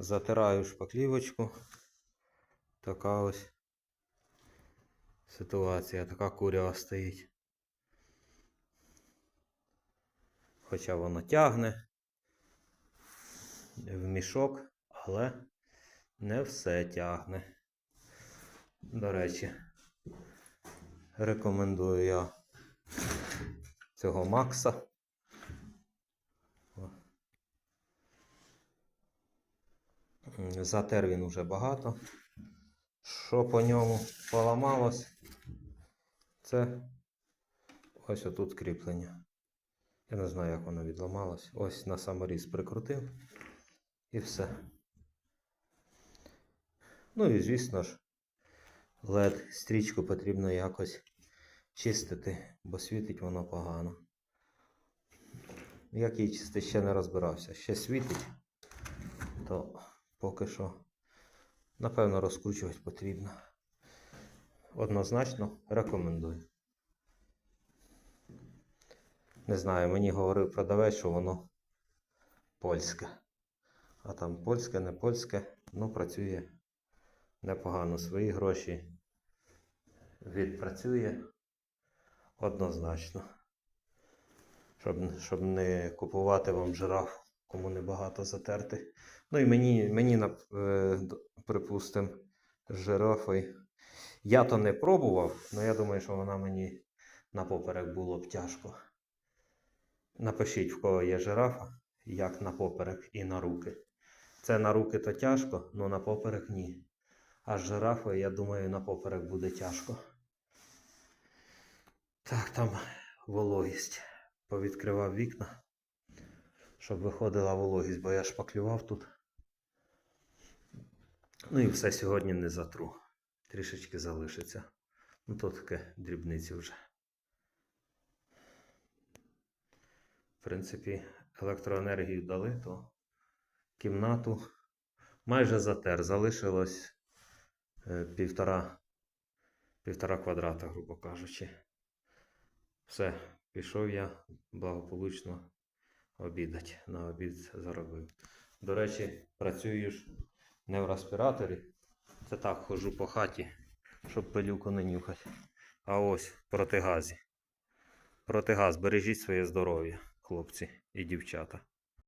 Затираю шпаклівочку. Така ось ситуація, така курява стоїть. Хоча воно тягне в мішок, але не все тягне. До речі, рекомендую я цього Макса. Затер він уже багато. Що по ньому поламалось? Це ось отут кріплення. Я не знаю, як воно відламалось. Ось на саморіз прикрутив і все. Ну і звісно ж, LED стрічку потрібно якось чистити, бо світить воно погано. Як її чистити, ще не розбирався. Ще світить, то поки що, напевно, розкручувати потрібно. Однозначно рекомендую. Не знаю, мені говорив продавець, що воно польське. А там польське, не польське, ну працює непогано. Свої гроші відпрацює однозначно. Щоб, щоб не купувати вам жираф, кому небагато затерти. Ну і мені, мені е, припустим, з. Я то не пробував, але я думаю, що вона мені на поперек було б тяжко. Напишіть, в кого є жирафа, як на поперек і на руки. Це на руки то тяжко, але на поперек ні. А з жирафою, я думаю, на поперек буде тяжко. Так, там вологість. Повідкривав вікна, щоб виходила вологість, бо я шпаклював тут. Ну і все сьогодні не затру. Трішечки залишиться. Ну то таке дрібниці вже. В принципі, електроенергію дали, то кімнату майже затер. Залишилось е, півтора, півтора квадрата, грубо кажучи. Все, пішов я благополучно обідати. На обід заробив. До речі, працюю ж не в респіраторі. Це так ходжу по хаті, щоб пилюку не нюхати. А ось протигазі. Протигаз, бережіть своє здоров'я, хлопці і дівчата.